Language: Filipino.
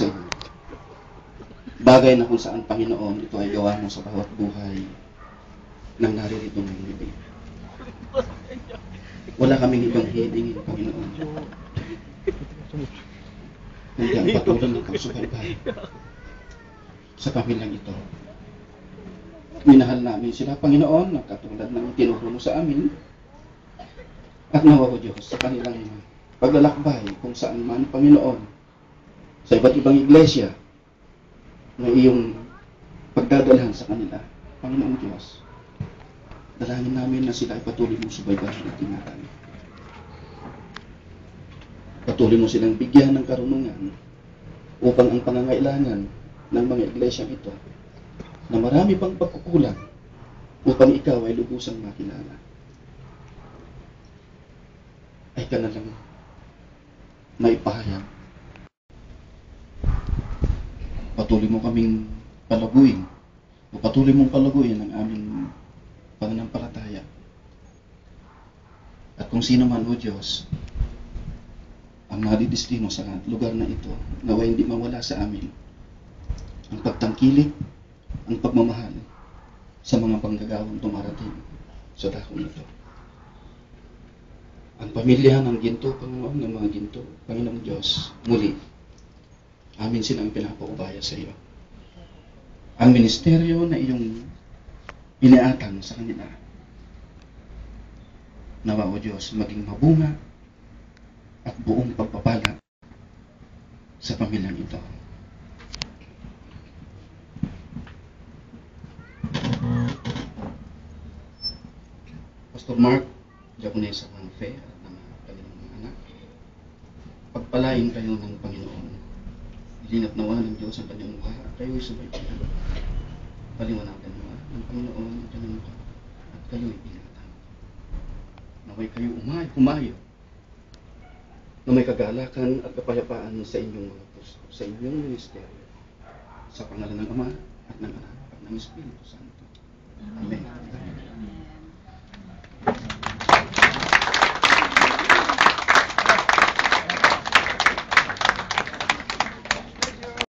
sa inyo. Bagay na kung saan, Panginoon, ito ay gawa mo sa bawat buhay ng naririto ngayong gabi. Wala kaming ibang hihingin, Panginoon. Kundi ang patuloy ng pagsubaybay sa pamilyang ito. Minahal namin sila, Panginoon, na katulad ng tinuro mo sa amin. At nawa ko, Diyos, sa kanilang paglalakbay kung saan man, Panginoon, sa iba't ibang iglesia, na iyong pagdadalhan sa kanila. Panginoon Diyos, dalangin namin na sila ay patuloy mo subaybayan at ingatan. Patuloy mo silang bigyan ng karunungan upang ang pangangailangan ng mga iglesyang ito na marami pang pagkukulang upang ikaw ay lubusang makilala. Ay ka na lang maipahayag. Patuloy mo kaming palaguin o patuloy mong palaguin ang aming pananampalataya. At kung sino man o Diyos ang nadidistino sa lugar na ito, nawa hindi mawala sa amin ang pagtangkilik, ang pagmamahal sa mga panggagawang tumarating sa dahon ito. Ang pamilya ng ginto, Panginoon, ng mga ginto, Panginoong Diyos, muli, amin silang pinapaubaya sa iyo. Ang ministeryo na iyong iniatang sa kanila, nawa o Diyos, maging mabunga at buong pagpapala sa pamilyang ito. Pastor Mark, Japonesa Manfe at ng kanilang mga anak, pagpalain kayo ng Panginoon. Ilingat nawa ng Diyos ang kanyang mukha kayo'y subaybayan. Paliwanagan nawa ng Panginoon ang kanyang mukha at kayo'y ingatan. Naway kayo umay, kumayo na may kagalakan at kapayapaan sa inyong mga puso, sa inyong ministeryo, sa pangalan ng Ama at ng Anak at ng Espiritu Santo. Amen. Amen.